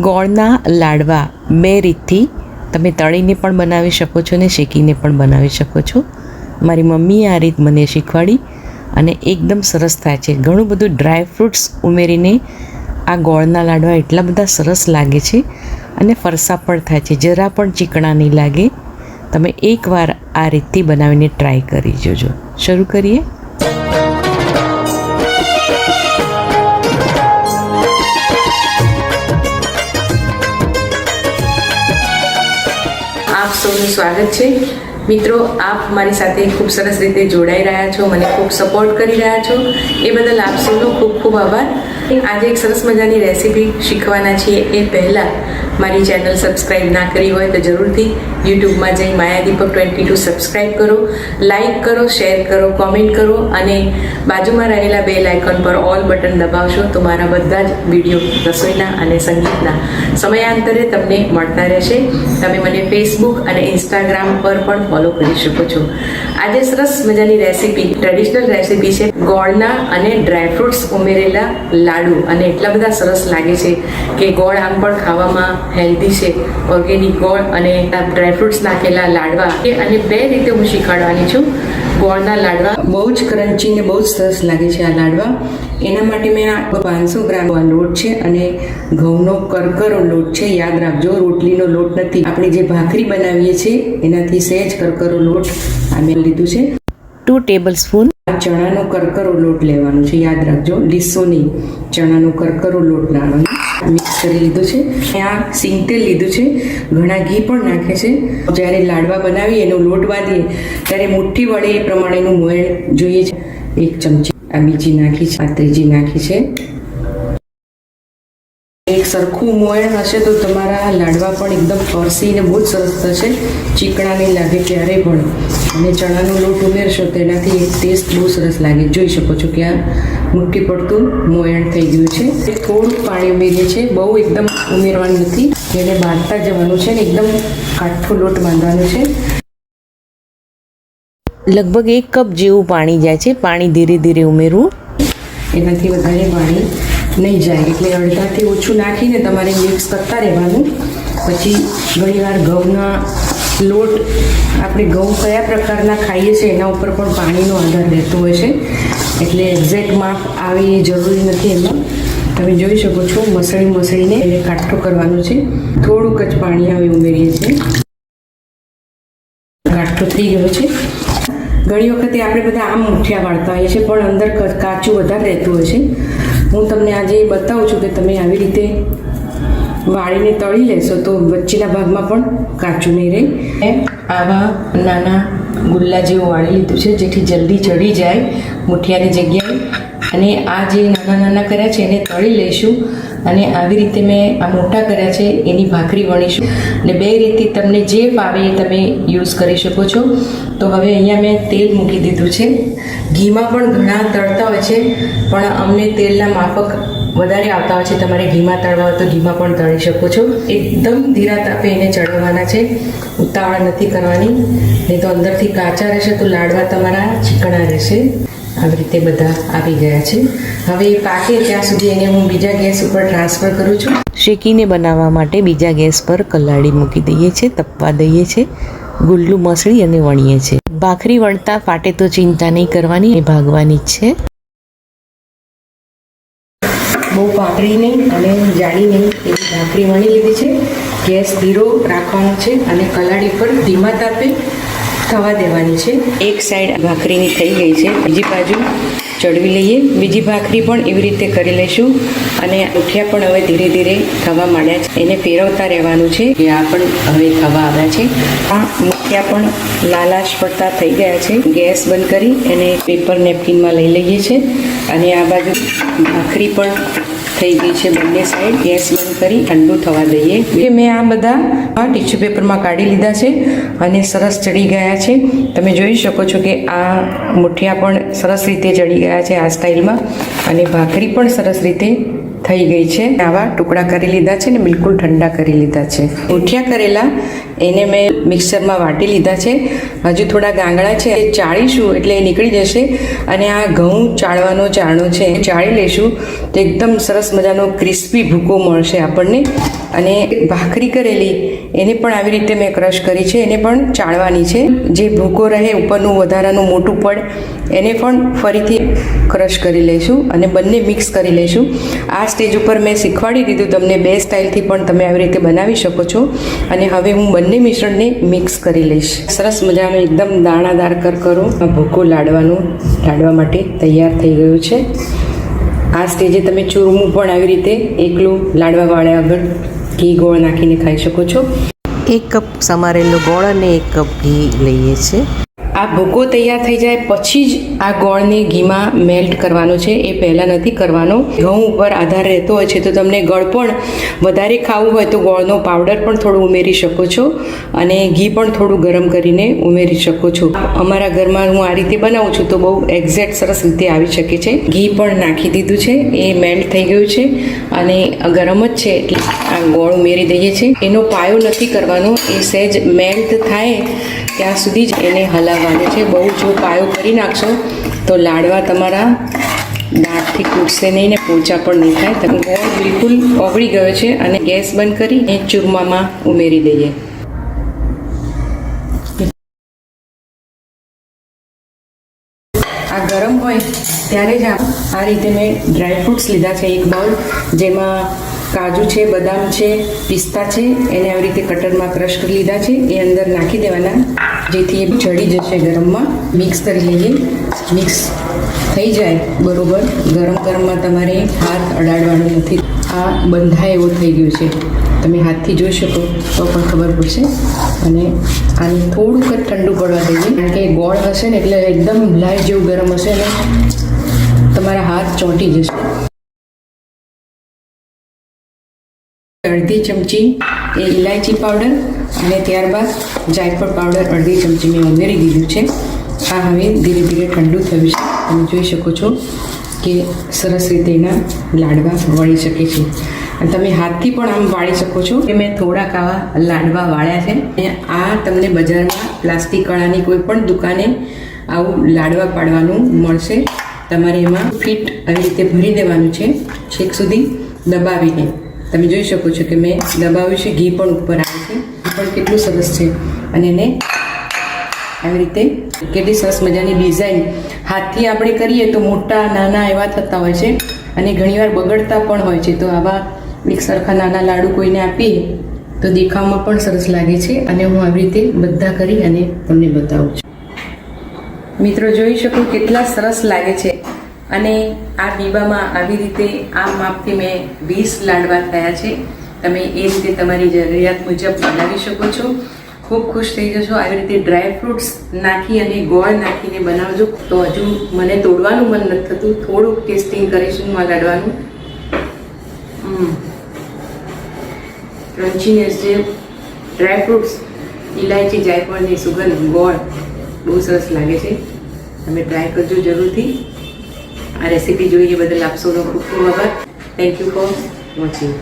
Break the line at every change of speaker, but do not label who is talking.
ગોળના લાડવા બે રીતથી તમે તળીને પણ બનાવી શકો છો ને શેકીને પણ બનાવી શકો છો. મારી મમ્મીએ આ રીત મને શીખવાડી અને એકદમ સરસ થાય છે. ઘણું બધું ડ્રાય ફ્રૂટ્સ ઉમેરીને આ ગોળના લાડવા એટલા બધા સરસ લાગે છે અને ફરસા પણ થાય છે. જરા પણ ચીકણા નહીં લાગે. તમે એકવાર આ રીતથી બનાવીને ટ્રાય કરી જોજો. શરૂ કરીએ.
આપ સૌનું સ્વાગત છે. મિત્રો, આપ મારી સાથે ખૂબ સરસ રીતે જોડાઈ રહ્યા છો, મને ખૂબ સપોર્ટ કરી રહ્યા છો. એ બદલ આપ ખૂબ ખૂબ આભાર. આજે એક સરસ મજાની રેસીપી શીખવાના છીએ. એ પહેલાં મારી ચેનલ સબસ્ક્રાઈબ ના કરી હોય તો જરૂરથી યુટ્યુબમાં જઈ માયાદીપક ટ્વેન્ટી ટુ સબસ્ક્રાઈબ કરો લાઇક કરો શેર કરો કોમેન્ટ કરો અને બાજુમાં રહેલા બેલ લાઇકન પર ઓલ બટન દબાવશો તો મારા બધા જ વીડિયો રસોઈના અને સંગીતના સમયાંતરે તમને મળતા રહેશે. તમે મને ફેસબુક અને ઇન્સ્ટાગ્રામ પર પણ ફોલો કરી શકો છો. આજે સરસ મજાની રેસીપી ટ્રેડિશનલ રેસીપી છે. ગોળના અને ડ્રાયફ્રૂટ્સ ઉમેરેલા લાડુ. અને એટલા બધા સરસ લાગે છે કે ગોળ આમ પણ ખાવામાં હેલ્ધી છે. ઓર્ગેનિક ગોળ અને ડ્રાયફ્રૂટ્સ નાખેલા લાડવા. અને બે રીતે હું શીખવાડવાની છું. ગોળના લાડવા. બહુ જ ક્રન્ચી ને બહુ જ સરસ લાગે છે આ લાડવા. એના માટે મેં આ પાંચસો ગ્રામ લોટ છે અને ઘઉંનો કરકરો લોટ છે. યાદ રાખજો રોટલીનો લોટ નથી. આપણે જે ભાખરી બનાવીએ છીએ એનાથી સહેજ કરકરો લોટ આ મેં લીધું છે.
ટુ ટેબલ સ્પૂન
આ ચણાનો કરકરો લોટ લેવાનો છે. યાદ રાખજો લીસો નહીં ચણાનો કરકરો લોટ લાવવાનો મિક્સ કરી લીધું છે. ત્યાં સિંગ સિંગતેલ લીધું છે. ઘણા ઘી પણ નાખે છે. જ્યારે લાડવા બનાવીએ, એનો લોટ બાંધીએ, ત્યારે મુઠ્ઠી વડે એ પ્રમાણેનું મોયણ જોઈએ છે. એક ચમચી આ બીજી નાખી છે, આ ત્રીજી નાખી છે. સરખું મોયણ હશે તો તમારા લાડવા પણ એકદમ ફરસીને બહુ જ સરસ થશે. ચીકણા નહીં લાગે ક્યારેય પણ. અને ચણાનો લોટ ઉમેરશો તો એનાથી એક ટેસ્ટ બહુ સરસ લાગે. જોઈ શકો છો કે આ મૂકી પડતું મોયણ થઈ ગયું છે. થોડું પાણી ઉમેરીએ છીએ. બહુ એકદમ ઉમેરવાનું નથી. એને બાંધતા જવાનું છે ને એકદમ કાઠો લોટ બાંધવાનો છે.
લગભગ એક કપ જેવું પાણી જાય છે. પાણી ધીરે ધીરે ઉમેરવું.
એનાથી વધારે પાણી નહીં જાય એટલે અડધાથી ઓછું નાખીને તમારે મિક્સ કરતા રહેવાનું. પછી ઘણીવાર ઘઉંના લોટ આપણે ઘઉં કયા પ્રકારના ખાઈએ છીએ એના ઉપર પણ પાણીનો આધાર રહેતો હોય છે. એટલે એક્ઝેક્ટ માપ આવે એ જરૂરી નથી એમાં. તમે જોઈ શકો છો, મસળી મસળીને એને કાઠો કરવાનો છે. થોડુંક જ પાણી આવે ઉમેરીએ છીએ. કાઠો થઈ ગયો છે. ઘણી વખતે આપણે બધા આમ મુઠિયા વાળતા હોઈએ છીએ, પણ અંદર કાચું વધારે રહેતું હોય છે. હું તમને આજે બતાવું છું કે તમે આવી રીતે વાળીને તળી લેશો તો વચ્ચેના ભાગમાં પણ કાચું નહીં રહે. આવા નાના ગુલ્લા જેવું વાળી લીધું છે, જેથી જલ્દી ચડી જાય મુઠિયાની જગ્યાએ. અને આ જે નાના નાના કર્યા છે, એને તળી લઈશું. અને આવી રીતે મેં આ મોટા કર્યા છે, એની ભાખરી વણીશું. અને બે રીતે તમને જે ફાવે એ તમે યુઝ કરી શકો છો. તો હવે અહીંયા મેં તેલ મૂકી દીધું છે. ઘીમાં પણ ઘણા તળતા હોય છે, પણ અમને તેલના માફક વધારે આવતા હોય છે. તમારે ઘીમાં તળવા હોય તો ઘીમાં પણ તળી શકો છો. એકદમ ધીરા તાપે એને ચડવાના છે. ઉતાવળ નથી કરવાની. નહીં તો અંદરથી કાચા રહેશે તો લાડવા તમારા ચીકણા રહેશે. આવી રીતે બધા આવી ગયા છે. હવે પાકે ત્યાં સુધી એને હું બીજા ગેસ ઉપર ટ્રાન્સફર કરું છું.
શેકીને બનાવવા માટે બીજા ગેસ પર કલાડી મૂકી દઈએ છીએ તપવા દઈએ છીએ. ગુલ્લું મસળી અને વણીએ છીએ. ભાખરી વણતા ફાટે તો ચિંતા નહીં કરવાની એ ભાગવાની જ છે.
બહુ પાતળી નહીં અને જાડી નહીં એવી ભાખરી વણી લીધી છે. ગેસ ધીરો રાખવાનો છે અને કલાડી પર ધીમા તાપે થવા દેવાની છે. એક સાઈડ ભાખરીની થઈ ગઈ છે. બીજી બાજુ ચડવી લઈએ. બીજી ભાખરી પણ એવી રીતે કરી લઈશું. અને ઉઠ્યા પણ હવે ધીરે ધીરે થવા માંડ્યા છે. એને ફેરવતા રહેવાનું છે કે આ પણ હવે થવા આવ્યા છે. આ મુઠિયા પણ લાલાશ પડતા થઈ ગયા છે. ગેસ બંધ કરી એને પેપર નેપકિનમાં લઈ લઈએ છીએ અને આ બાજુ ભાખરી પણ થઈ ગઈ છે બંને સાઈડ ગેસ બંધ કરી ઠંડુ થવા દઈએ. કે મેં આ બધા આ ટીશ્યુ પેપરમાં કાઢી લીધા છે અને સરસ ચડી ગયા છે. તમે જોઈ શકો છો કે આ મુઠિયા પણ સરસ રીતે ચડી ગયા છે આ સ્ટાઇલમાં અને ભાખરી પણ સરસ રીતે થઈ ગઈ છે. આવા ટુકડા કરી લીધા છે ને બિલકુલ ઠંડા કરી લીધા છે. મુઠિયા કરેલા એને મેં મિક્સરમાં વાટી લીધા છે. હજુ થોડા ગાંગડા છે. એ ચાળીશું એટલે એ નીકળી જશે. અને આ ઘઉં ચાળવાનો ચારણો છે. ચાળી લઈશું તો એકદમ સરસ મજાનો ક્રિસ્પી ભૂકો મળશે આપણને. અને ભાખરી કરેલી, એને પણ આવી રીતે મેં ક્રશ કરી છે, એને પણ ચાળવાની છે. જે ભૂકો રહે ઉપરનું વધારાનું મોટું પડ એને પણ ફરીથી ક્રશ કરી લઈશું અને બંને મિક્સ કરી લઈશું. આ સ્ટેજ ઉપર મેં શીખવાડી દીધું તમને બે સ્ટાઇલથી પણ તમે આવી રીતે બનાવી શકો છો. અને હવે હું બંને મિશ્રણને મિક્સ કરી લઈશ. સરસ મજાનો એકદમ દાણાદાર કર. આ ભૂકો લાડવાનું, લાડવા માટે તૈયાર થઈ ગયું છે. આ સ્ટેજે તમે ચૂરમું પણ આવી રીતે એકલું લાડવા વાળા આગળ ઘી ગોળ નાખીને ખાઈ શકો છો.
એક કપ સમારેલો ગોળ અને એક કપ ઘી લઈએ છીએ.
આ ભૂકો તૈયાર થઈ જાય પછી જ આ ગોળને ઘીમાં મેલ્ટ કરવાનો છે. એ પહેલાં નથી કરવાનો. ઘઉં ઉપર આધાર રહેતો હોય છે તો તમને ગળ પણ વધારે ખાવું હોય તો ગોળનો પાવડર પણ થોડું ઉમેરી શકો છો અને ઘી પણ થોડું ગરમ કરીને ઉમેરી શકો છો. અમારા ઘરમાં હું આ રીતે બનાવું છું તો બહુ એક્ઝેક્ટ સરસ રીતે આવી શકે છે. ઘી પણ નાખી દીધું છે. એ મેલ્ટ થઈ ગયું છે અને ગરમ જ છે એટલે આ ગોળ ઉમેરી દઈએ છીએ. એનો પાયો નથી કરવાનો. એ સહેજ મેલ્ટ થાય ત્યાં સુધી જ એને હલાવવાનું છે, બહુ જો પાયો કરી નાખશો, તો લાડવા તમારા દાંતથી તૂટશે નહીં ને પોચા પણ નહીં થાય. તમે ગોળ બિલકુલ ઓગળી ગયો છે અને ગેસ બંધ કરી એ ચૂરમામાં ઉમેરી દઈએ. આ ગરમ હોય ત્યારે જ આ રીતે મેં ડ્રાયફ્રૂટ્સ લીધા છે એક બાઉલ જેમાં કાજુ છે, બદામ છે, પિસ્તા છે, એને આવી રીતે કટરમાં ક્રશ કરી લીધા છે. એ અંદર નાખી દેવાના. જેથી એ ચડી જશે ગરમમાં. મિક્સ કરી લઈએ. મિક્સ થઈ જાય બરોબર. ગરમ ગરમમાં તમારે હાથ અડાડવાનો નથી. આ બંધાય એવું થઈ ગયું છે. તમે હાથથી જોઈ શકો તો પણ ખબર પડશે. અને આને થોડુંક જ ઠંડુ પડવા દઈએ. કારણ કે ગોળ હશે ને એટલે એકદમ લાઈવ જેવું ગરમ હશે ને તમારા હાથ ચોંટી જશે. અડધી ચમચી એ ઇલાયચી પાવડર અને ત્યારબાદ જાયફળ પાવડર અડધી ચમચી મેં ઉમેરી દીધું છે. આ હવે ધીરે ધીરે ઠંડુ થયું છે. તમે જોઈ શકો છો કે સરસ રીતે એના લાડવા વળી શકે છે. અને તમે હાથથી પણ આમ વાળી શકો છો કે મેં થોડાક આવા લાડવા વાળ્યા છે. અને આ તમને બજારમાં પ્લાસ્ટિક કળાની કોઈ પણ દુકાને આવું લાડવા પાડવાનું મળશે. તમારે એમાં ફીટ આવી રીતે ભરી દેવાનું છે. છેક સુધી દબાવીને. તમે જોઈ શકો છો કે મેં દબાવ્યું છે ઘી પણ ઉપર આવે છે. પણ કેટલું સરસ છે. અને એને આવી રીતે કેટલી સરસ મજાની ડિઝાઇન હાથથી આપણે કરીએ તો મોટા, નાના એવા થતા હોય છે. અને ઘણીવાર બગડતા પણ હોય છે. તો આવા એક સરખા નાના લાડુ કોઈને આપીએ તો દેખાવમાં પણ સરસ લાગે છે. અને હું આવી રીતે બધા કરી અને તમને બતાવું છું. મિત્રો, જોઈ શકો કેટલા સરસ લાગે છે. અને આ બીબામાં આવી રીતે આ માપથી મેં વીસ લાડવા થયા છે. તમે એ રીતે તમારી જરૂરિયાત મુજબ બનાવી શકો છો. ખૂબ ખુશ થઈ જશો. આવી રીતે ડ્રાય ફ્રૂટ્સ નાખી અને ગોળ નાખીને બનાવજો. તો હજુ મને તોડવાનું મન નથી થતું. થોડુંક ટેસ્ટિંગ કરીશું આ લાડવાનું. ક્રન્ચીનેસ જે ડ્રાય ફ્રૂટ્સ ઇલાયચી જાયફળની સુગંધ ગોળ. બહુ સરસ લાગે છે. તમે ટ્રાય કરજો જરૂરથી. આ રેસીપી જોઈએ બદલ આપશોનો ખૂબ ખૂબ આભાર. Thank you for watching